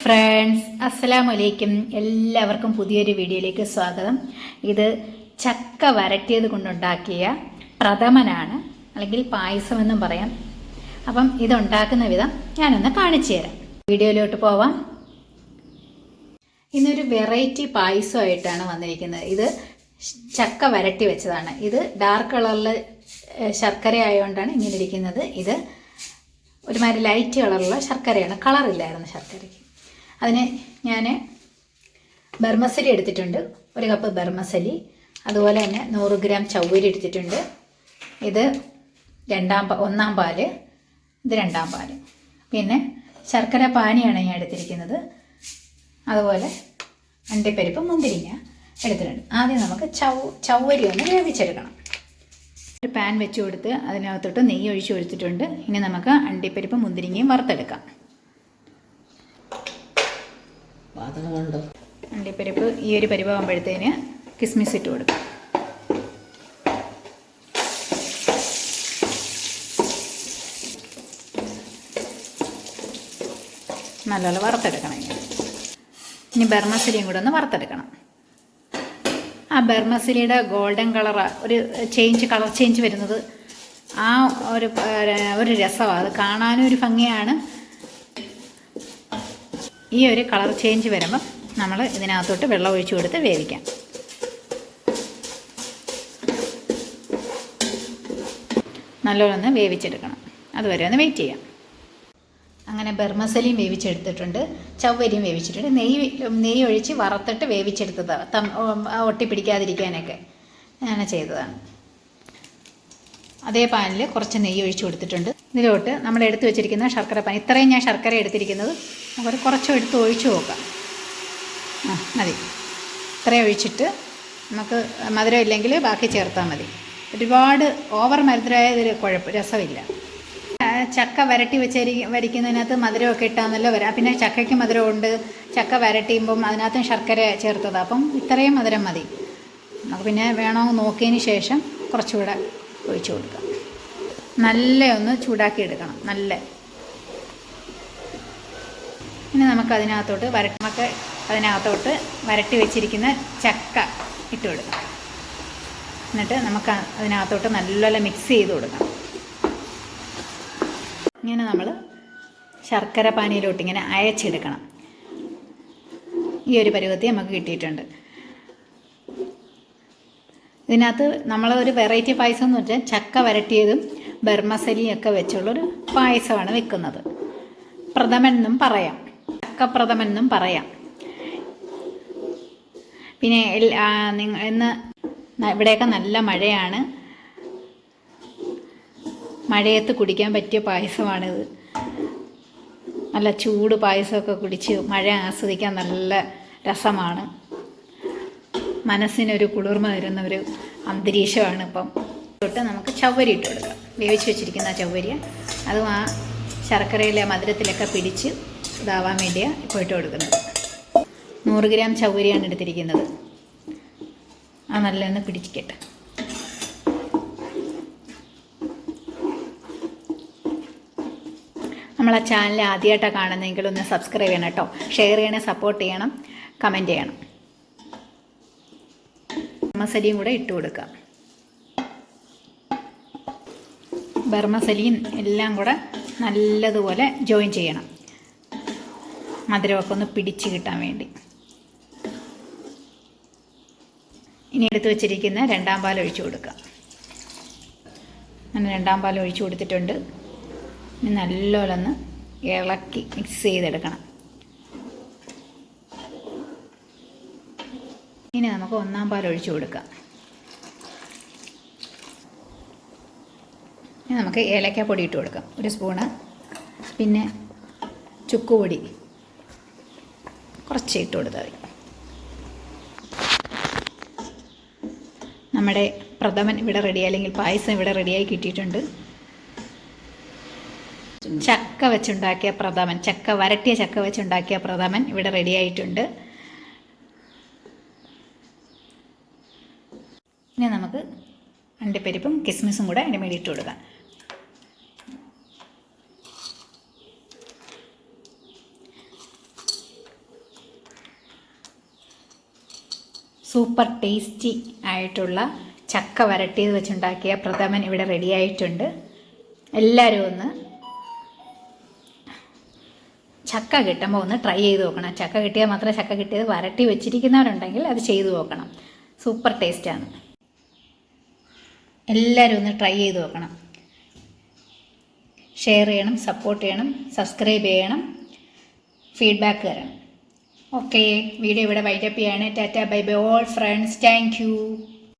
Friends അസ്സലാമു അലൈക്കും എല്ലാവർക്കും പുതിയൊരു വീഡിയോയിലേക്ക് സ്വാഗതം. ഇത് ചക്ക വരട്ടിയത് കൊണ്ടുണ്ടാക്കിയ പ്രഥമനാണ് അല്ലെങ്കിൽ പായസം എന്നും പറയാം. അപ്പം ഇതുണ്ടാക്കുന്ന വിധം ഞാനൊന്ന് കാണിച്ചു തരാം. വീഡിയോയിലോട്ട് പോവാം. ഇന്നൊരു വെറൈറ്റി പായസമായിട്ടാണ് വന്നിരിക്കുന്നത്. ഇത് ചക്ക വരട്ടി വെച്ചതാണ്. ഇത് ഡാർക്ക് കളറിൽ ശർക്കര ആയതുകൊണ്ടാണ് ഇങ്ങനെ ഇരിക്കുന്നത്. ഇത് ഒരുമാതിരി ലൈറ്റ് കളറുള്ള ശർക്കരയാണ്. കളറില്ലായിരുന്നു ശർക്കരയ്ക്ക്. അതിന് ഞാൻ ബർമസലി എടുത്തിട്ടുണ്ട്. ഒരു കപ്പ് ബർമസലി. അതുപോലെ തന്നെ നൂറ് ഗ്രാം ചവ്വരി എടുത്തിട്ടുണ്ട്. ഇത് രണ്ടാം ഒന്നാം പാൽ ഇത് രണ്ടാം പാൽ. പിന്നെ ശർക്കര പാനിയാണ് ഞാൻ എടുത്തിരിക്കുന്നത്. അതുപോലെ അണ്ടിപ്പരിപ്പ് മുന്തിരിങ്ങ എടുത്തിട്ടുണ്ട്. ആദ്യം നമുക്ക് ചൗ ചവ്വരി ഒന്ന് വേവിച്ചെടുക്കണം. ഒരു പാൻ വെച്ച് കൊടുത്ത് അതിനകത്തോട്ട് നെയ്യ് ഒഴിച്ച് കൊടുത്തിട്ടുണ്ട്. ഇനി നമുക്ക് അണ്ടിപ്പരിപ്പ് മുന്തിരിങ്ങയും വറുത്തെടുക്കാം. കൊണ്ട്? അണ്ടിപ്പരിപ്പ് ഈ ഒരു പരിവാകുമ്പോഴത്തേന് കിസ്മിസ് ഇട്ട് കൊടുക്കാം. നല്ലപോലെ വറുത്തെടുക്കണം ഇനി. ബർമസലിയും കൂടെ ഒന്ന് വറുത്തെടുക്കണം. ആ ബർമസിലിയുടെ ഗോൾഡൻ കളർ ഒരു ചേഞ്ച് കളർ ചേഞ്ച് വരുന്നത് ആ ഒരു ഒരു രസമാണ് അത് കാണാനും ഒരു ഭംഗിയാണ്. ഈ ഒരു കളർ ചേഞ്ച് വരുമ്പം നമ്മൾ ഇതിനകത്തോട്ട് വെള്ളം ഒഴിച്ചു കൊടുത്ത് വേവിക്കാം. നല്ലോണം വേവിച്ചെടുക്കണം. അതുവരെ ഒന്ന് വെയിറ്റ് ചെയ്യാം. അങ്ങനെ ബർമസലിയും വേവിച്ചെടുത്തിട്ടുണ്ട്. ചവ്വരിയും വേവിച്ചിട്ടുണ്ട്. നെയ്യ് നെയ്യ് ഒഴിച്ച് വറുത്തിട്ട് വേവിച്ചെടുത്തതാണ് ഒട്ടിപ്പിടിക്കാതിരിക്കാനൊക്കെ അങ്ങനെ ചെയ്തതാണ്. അതേ പാനിൽ കുറച്ച് നെയ്യ് ഒഴിച്ചു കൊടുത്തിട്ടുണ്ട്. ഇതിലോട്ട് നമ്മൾ എടുത്തു വെച്ചിരിക്കുന്ന ശർക്കര പാൻ ഇത്രയും ഞാൻ ശർക്കര എടുത്തിരിക്കുന്നത്. അപ്പോൾ കുറച്ചും എടുത്ത് ഒഴിച്ച് നോക്കാം. ആ മതി. ഇത്രയും ഒഴിച്ചിട്ട് നമുക്ക് മധുരം ഇല്ലെങ്കിൽ ബാക്കി ചേർത്താൽ മതി. ഒരുപാട് ഓവർ മധുരമായ ഇതിൽ കുഴപ്പം രസമില്ല. ചക്ക വരട്ടി വെച്ചരി വരിക്കുന്നതിനകത്ത് മധുരമൊക്കെ ഇട്ടാന്നല്ലോ വരാം. പിന്നെ ചക്കയ്ക്ക് മധുരമുണ്ട്. ചക്ക വരട്ടിയുമ്പം അതിനകത്തും ശർക്കര ചേർത്തതാണ് അപ്പം ഇത്രയും മധുരം മതി. നമുക്ക് പിന്നെ വേണോ നോക്കിയതിന് ശേഷം കുറച്ചുകൂടെ ഒഴിച്ചു കൊടുക്കാം. നല്ല ഒന്ന് ചൂടാക്കി എടുക്കണം നല്ല. ഇനി നമുക്ക് അതിനകത്തോട്ട് വരട്ടി നമുക്ക് അതിനകത്തോട്ട് വരട്ടി വെച്ചിരിക്കുന്ന ചക്ക ഇട്ട് കൊടുക്കാം. എന്നിട്ട് നമുക്ക് അതിനകത്തോട്ട് നല്ലപോലെ മിക്സ് ചെയ്ത് കൊടുക്കാം. ഇങ്ങനെ നമ്മൾ ശർക്കര പാനിയിലോട്ട് ഇങ്ങനെ അയച്ചെടുക്കണം ഈ ഒരു പരുവത്തി നമുക്ക് കിട്ടിയിട്ടുണ്ട്. ഇതിനകത്ത് നമ്മൾ ഒരു വെറൈറ്റി പായസം എന്ന് വെച്ചാൽ ചക്ക വരട്ടിയതും ബർമസലിയും ഒക്കെ വെച്ചുള്ളൊരു പായസമാണ് വെക്കുന്നത്. പ്രഥമൻ എന്നും പറയാം. ചക്കപ്രഥമൻ എന്നും പറയാം. പിന്നെ നിങ്ങൾ ഇന്ന് ഇവിടെയൊക്കെ നല്ല മഴയാണ്. മഴയത്ത് കുടിക്കാൻ പറ്റിയ പായസമാണിത്. നല്ല ചൂട് പായസമൊക്കെ കുടിച്ച് മഴ ആസ്വദിക്കാൻ നല്ല രസമാണ്. മനസ്സിനൊരു കുളിർമ തരുന്ന ഒരു അന്തരീക്ഷമാണ് ഇപ്പം. തൊട്ട് നമുക്ക് ചവ്വരി ഇട്ട് കൊടുക്കാം. വേവിച്ച് വെച്ചിരിക്കുന്ന ചവ്വരി അതും ആ ശർക്കരയിലെ മധുരത്തിലൊക്കെ പിടിച്ച് ഇതാവാൻ വേണ്ടിയാണ് ഇപ്പോൾ ഇട്ട് കൊടുക്കുന്നത്. നൂറ് ഗ്രാം ചവ്വരിയാണ് എടുത്തിരിക്കുന്നത്. ആ നല്ലൊന്ന് പിടിച്ചിക്കട്ടെ. ആ ചാനൽ ആദ്യമായിട്ടാണ് കാണുന്നതെങ്കിൽ ഒന്ന് സബ്സ്ക്രൈബ് ചെയ്യണം കേട്ടോ. ഷെയർ ചെയ്യണം സപ്പോർട്ട് ചെയ്യണം കമന്റ് ചെയ്യണം. മസലിയും കൂടെ ഇട്ട് കൊടുക്കുക. ബർമസലിയും എല്ലാം കൂടെ നല്ലതുപോലെ ജോയിൻ ചെയ്യണം. മധുരമൊക്കെ ഒന്ന് പിടിച്ച് കിട്ടാൻ വേണ്ടി. ഇനി എടുത്ത് വെച്ചിരിക്കുന്ന രണ്ടാം പാൽ ഒഴിച്ചു കൊടുക്കുക. അങ്ങനെ രണ്ടാം പാൽ ഒഴിച്ചു കൊടുത്തിട്ടുണ്ട്. ഇനി നല്ലോലൊന്ന് ഇളക്കി മിക്സ് ചെയ്തെടുക്കണം. ഇനി നമുക്ക് ഒന്നാം പാൽ ഒഴിച്ചു കൊടുക്കാം. ഇനി നമുക്ക് ഏലക്കാപ്പൊടി ഇട്ട് കൊടുക്കാം. ഒരു സ്പൂണ്. പിന്നെ ചുക്കുപൊടി. കുറച്ച് ഇട്ട് കൊടുത്താൽ മതി. നമ്മുടെ പ്രഥമൻ ഇവിടെ റെഡി അല്ലെങ്കിൽ പായസം ഇവിടെ റെഡിയായി കിട്ടിയിട്ടുണ്ട്. ചക്ക വെച്ചുണ്ടാക്കിയ പ്രഥമൻ ചക്ക വരട്ടിയ ചക്ക വെച്ചുണ്ടാക്കിയ പ്രഥമൻ ഇവിടെ റെഡിയായിട്ടുണ്ട് ഇനി നമുക്ക് അണ്ടിപ്പരിപ്പും കിസ്മിസും കൂടെ അതിന്റെ മേടി ഇട്ട് കൊടുക്കാം. സൂപ്പർ ടേസ്റ്റി ആയിട്ടുള്ള ചക്ക വരട്ടിയത് വെച്ചുണ്ടാക്കിയ പ്രഥമൻ ഇവിടെ റെഡിയായിട്ടുണ്ട് എല്ലാവരും ഒന്ന് ചക്ക കിട്ടുമ്പോൾ ഒന്ന് ട്രൈ ചെയ്ത് നോക്കണം. ചക്ക കിട്ടിയാൽ മാത്രമേ ചക്ക കിട്ടിയത് വരട്ടി വെച്ചിരിക്കുന്നവരുണ്ടെങ്കിൽ അത് ചെയ്തു നോക്കണം. സൂപ്പർ ടേസ്റ്റാണ് എല്ലാവരും ഒന്ന് ട്രൈ ചെയ്ത് നോക്കണം. ഷെയർ ചെയ്യണം സപ്പോർട്ട് ചെയ്യണം സബ്സ്ക്രൈബ് ചെയ്യണം ഫീഡ്ബാക്ക് തരണം. ഓക്കെ വീഡിയോ ഇവിടെ വൈറ്റപ്പ് ചെയ്യാണ്. Tata bye bye all friends thank